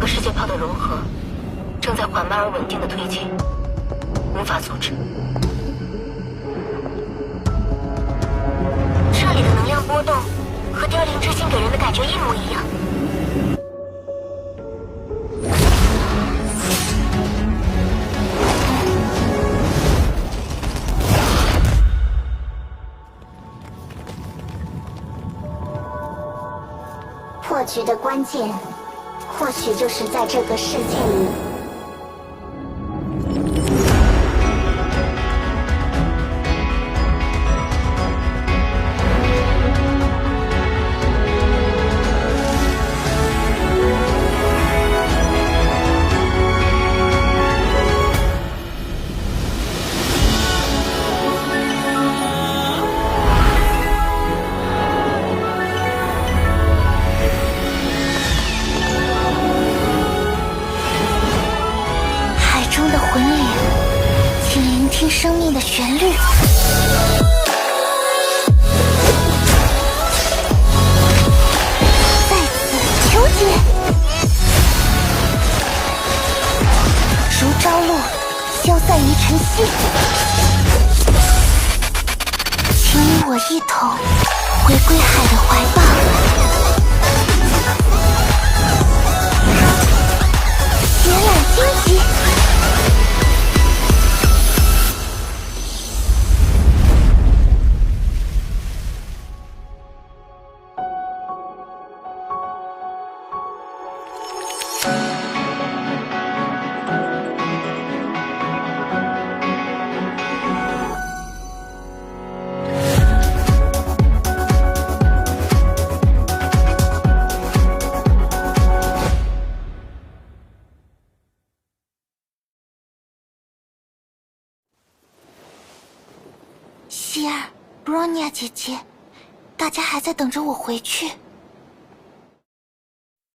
和世界炮的融合正在缓慢而稳定的推进，无法阻止。这里的能量波动和凋零之心给人的感觉一模一样。破局的关键，或许就是在这个世界里。听生命的旋律，在此求解。如朝露，消散于晨曦。请与我一同回归海的怀抱。希儿，布罗尼亚姐姐，大家还在等着我回去。